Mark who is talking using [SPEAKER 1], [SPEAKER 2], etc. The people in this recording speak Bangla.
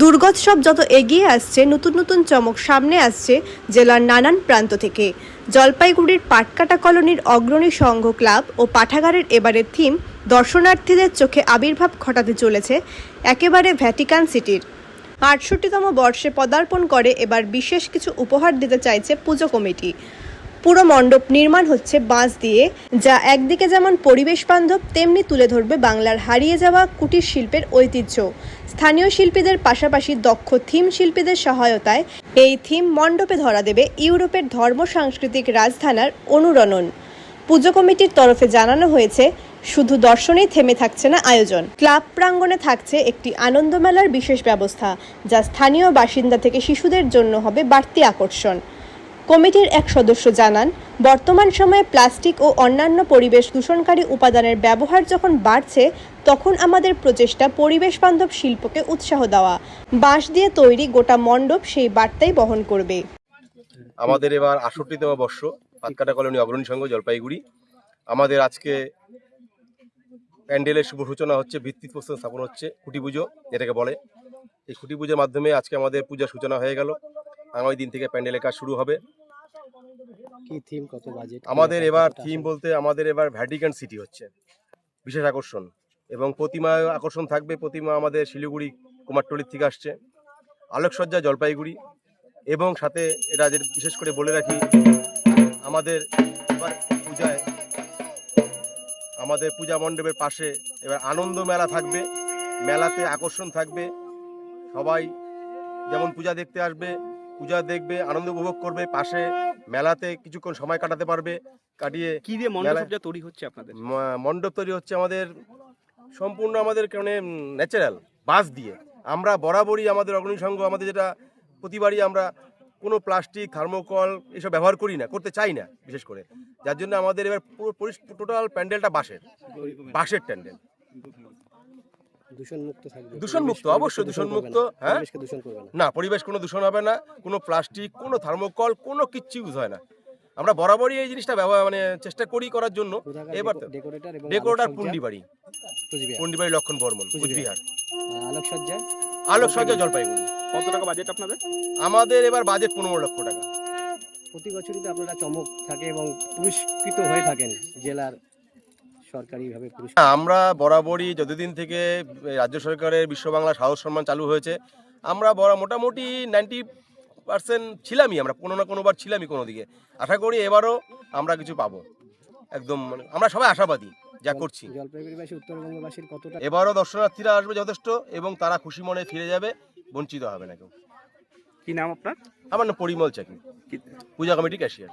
[SPEAKER 1] দুর্গোৎসব যত এগিয়ে আসছে, নতুন নতুন চমক সামনে আসছে জেলার নানান প্রান্ত থেকে। জলপাইগুড়ির পাটকাটা কলোনির অগ্রণী সংঘ ক্লাব ও পাঠাগারের এবারের থিম দর্শনার্থীদের চোখে আবির্ভাব ঘটাতে চলেছে একেবারে ভ্যাটিকান সিটির। আটষট্টিতম বর্ষে পদার্পণ করে এবার বিশেষ কিছু উপহার দিতে চাইছে পুজো কমিটি। পুরো মণ্ডপ নির্মাণ হচ্ছে বাঁশ দিয়ে, যা একদিকে যেমন পরিবেশ বান্ধব, তেমনি তুলে ধরবে বাংলার হারিয়ে যাওয়া কুটির শিল্পের ঐতিহ্য। স্থানীয় শিল্পীদের পাশাপাশি দক্ষ থিম শিল্পীদের সহায়তায় এই থিম মণ্ডপে ধরা দেবে ইউরোপের ধর্ম সাংস্কৃতিক রাজধানার অনুরণন। পুজো কমিটির তরফে জানানো হয়েছে, শুধু দর্শনেই থেমে থাকছে না আয়োজন। ক্লাব প্রাঙ্গণে থাকছে একটি আনন্দমেলার বিশেষ ব্যবস্থা, যা স্থানীয় বাসিন্দা থেকে শিশুদের জন্য হবে বাড়তি আকর্ষণ। কমিটির এক সদস্য জানান, বর্তমান সময়ে প্লাস্টিক ও অন্যান্য পরিবেশ দূষণকারী উপাদানের ব্যবহার যখন বাড়ছে, তখন আমাদের প্রচেষ্টা পরিবেশ বান্ধব শিল্পকে উৎসাহ দেওয়া। বাঁশ দিয়ে তৈরি গোটা মণ্ডপ সেই বার্তাই বহন করবে।
[SPEAKER 2] আমাদের এবার আষট্টিতম বর্ষ, পাতকাটা কলোনি অগ্রণী সংঘ, জলপাইগুড়ি। আমাদের আজকে প্যান্ডেলের শুভ সূচনা হচ্ছে ভিত্তি প্রস্তুত স্থাপন হচ্ছে খুঁটি পুজো যেটাকে বলে। এই খুঁটি পুজোর মাধ্যমে আজকে আমাদের পূজার সূচনা হয়ে গেল। আগামী দিন থেকে প্যান্ডেলের কাজ শুরু হবে।
[SPEAKER 3] কি থিম কত বাজেট
[SPEAKER 2] আমাদের এবার থিম বলতে আমাদের এবার ভ্যাটিকান সিটি হচ্ছে বিশেষ আকর্ষণ। এবং প্রতিমা আকর্ষণ থাকবে প্রতিমা আমাদের শিলিগুড়ি কুমারটলির থেকে আসছে আলোকসজ্জা জলপাইগুড়ি এবং সাথে এটা যে বিশেষ করে বলে রাখি আমাদের এবার পূজায় আমাদের পূজা মণ্ডপের পাশে এবার আনন্দ মেলা থাকবে মেলাতে আকর্ষণ থাকবে সবাই যেমন পূজা দেখতে আসবে পূজা দেখবে আনন্দ উপভোগ করবে পাশে মেলাতে কিছুক্ষণ সময় কাটাতে পারবে কাটিয়ে
[SPEAKER 4] কি দিয়ে মণ্ডপটা তৈরি হচ্ছে আপনাদের?
[SPEAKER 2] মণ্ডপ তৈরি হচ্ছে আমাদের সম্পূর্ণ আমাদের কারণে ন্যাচারাল বাঁশ দিয়ে। আমরা বরাবরই আমাদের অগ্রণী সংঘ আমাদের যেটা প্রতিবারই আমরা কোনো প্লাস্টিক থার্মোকল এসব ব্যবহার করি না করতে চাই না বিশেষ করে। যার জন্য আমাদের এবার পুরো টোটাল প্যান্ডেলটা বাঁশের বাঁশের প্যান্ডেল।
[SPEAKER 3] দূষণ মুক্ত থাকবে
[SPEAKER 2] দূষণ মুক্ত, অবশ্যই দূষণ মুক্ত। হ্যাঁ?
[SPEAKER 3] দূষণ করবে না
[SPEAKER 2] পরিবেশ কোনো দূষণ হবে না কোনো প্লাস্টিক কোনো থার্মোকল কোনো কিচ্ছু ইউজ হয় না আমরা বরাবরই এই জিনিসটা ব্যবহার মানে চেষ্টা করি করার জন্য এবার
[SPEAKER 3] ডেকো- ডেকোরেটর এবং
[SPEAKER 2] ডেকোরেটার
[SPEAKER 3] আলোকসজ্জা?
[SPEAKER 2] পুন্ডিবাড়ি
[SPEAKER 3] কুচবিহার।
[SPEAKER 2] পুন্ডিবাড়ি লক্ষণ বর্মন
[SPEAKER 3] কুচবিহার।
[SPEAKER 2] কুচবিহার
[SPEAKER 3] আলোকসজ্জা
[SPEAKER 2] আলোকসজ্জা জলপাইগুড়ি
[SPEAKER 4] কত টাকা বাজেট আপনাদের
[SPEAKER 2] আমাদের এবার বাজেট পনেরো লক্ষ টাকা
[SPEAKER 3] প্রতি বছরই তো আপনারা চমক থাকে এবং পুরস্কৃত হয়ে থাকেন জেলার সরকারিভাবে
[SPEAKER 2] আমরা বরাবরই যতদিন থেকে রাজ্য সরকারের বিশ্ব বাংলা সাহস সম্মান চালু হয়েছে আমরা বড় মোটামুটি নাইনটি পার্সেন্ট ছিলামই আমরা কোনো না কোনোবার ছিলামই কোনো দিকে। আশা করি এবারও আমরা কিছু পাবো। একদম মানে আমরা সবাই আশাবাদী যা করছি।
[SPEAKER 3] জলপাইগুড়িবাসী উত্তরবঙ্গবাসীর কতটা
[SPEAKER 2] এবারও দর্শনার্থীরা আসবে যথেষ্ট এবং তারা খুশি মনে ফিরে যাবে বঞ্চিত হবে না কেউ।
[SPEAKER 4] কি নাম আপনার?
[SPEAKER 2] আমার নাম পরিমল চাকরি পূজা কমিটি ক্যাশিয়ার